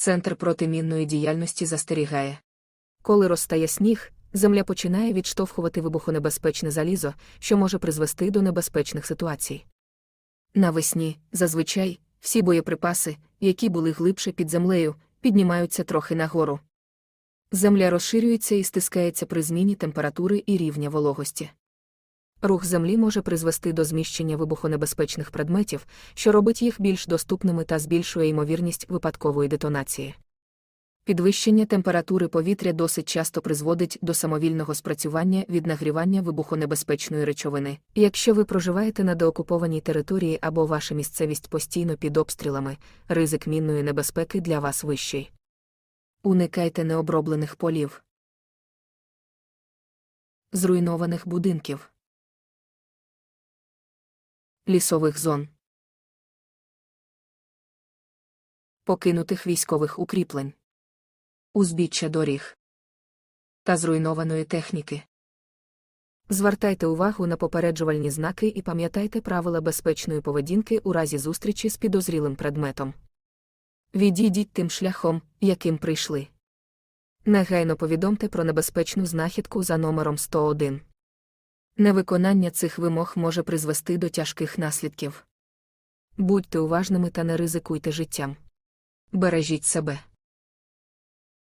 Центр протимінної діяльності застерігає. Коли розтає сніг, земля починає відштовхувати вибухонебезпечне залізо, що може призвести до небезпечних ситуацій. Навесні, зазвичай, всі боєприпаси, які були глибше під землею, піднімаються трохи нагору. Земля розширюється і стискається при зміні температури і рівня вологості. Рух землі може призвести до зміщення вибухонебезпечних предметів, що робить їх більш доступними та збільшує ймовірність випадкової детонації. Підвищення температури повітря досить часто призводить до самовільного спрацювання від нагрівання вибухонебезпечної речовини. Якщо ви проживаєте на деокупованій території або ваша місцевість постійно під обстрілами, ризик мінної небезпеки для вас вищий. Уникайте необроблених полів, зруйнованих будинків, лісових зон, покинутих військових укріплень, узбіччя доріг та зруйнованої техніки. Звертайте увагу на попереджувальні знаки і пам'ятайте правила безпечної поведінки у разі зустрічі з підозрілим предметом. Відійдіть тим шляхом, яким прийшли. Негайно повідомте про небезпечну знахідку за номером 101. Невиконання цих вимог може призвести до тяжких наслідків. Будьте уважними та не ризикуйте життям. Бережіть себе.